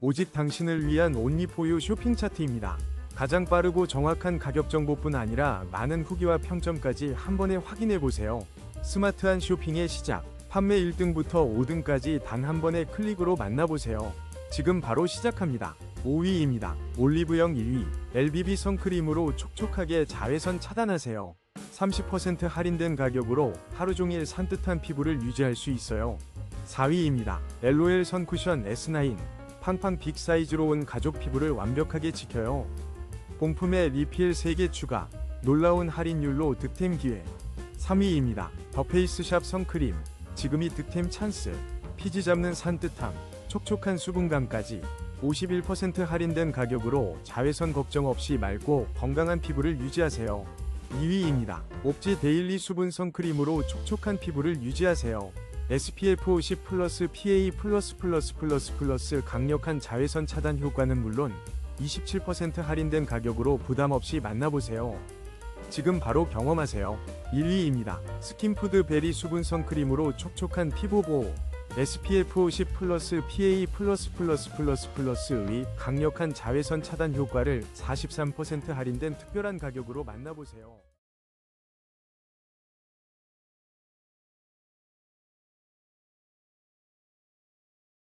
오직 당신을 위한 온리포유 쇼핑 차트입니다. 가장 빠르고 정확한 가격 정보뿐 아니라 많은 후기와 평점까지 한 번에 확인해 보세요. 스마트한 쇼핑의 시작. 판매 1등부터 5등까지 단 한 번의 클릭으로 만나보세요. 지금 바로 시작합니다. 5위입니다. 올리브영 1위. LBB 선크림으로 촉촉하게 자외선 차단하세요. 30% 할인된 가격으로 하루 종일 산뜻한 피부를 유지할 수 있어요. 4위입니다. LOL 선쿠션 S9. 팡팡 빅 사이즈로 온 가족 피부를 완벽하게 지켜요. 본품에 리필 3개 추가. 놀라운 할인율로 득템 기회. 3위입니다. 더 페이스샵 선크림. 지금이 득템 찬스. 피지 잡는 산뜻함. 촉촉한 수분감까지. 51% 할인된 가격으로 자외선 걱정 없이 맑고 건강한 피부를 유지하세요. 2위입니다. 옵지 데일리 수분 선크림으로 촉촉한 피부를 유지하세요. SPF 50 플러스 PA 플러스 플러스 플러스 플러스 강력한 자외선 차단 효과는 물론 27% 할인된 가격으로 부담 없이 만나보세요. 지금 바로 경험하세요. 1위입니다. 스킨푸드 베리 수분 선크림으로 촉촉한 피부 보호. SPF 50 플러스 PA 플러스 플러스 플러스 플러스의 강력한 자외선 차단 효과를 43% 할인된 특별한 가격으로 만나보세요.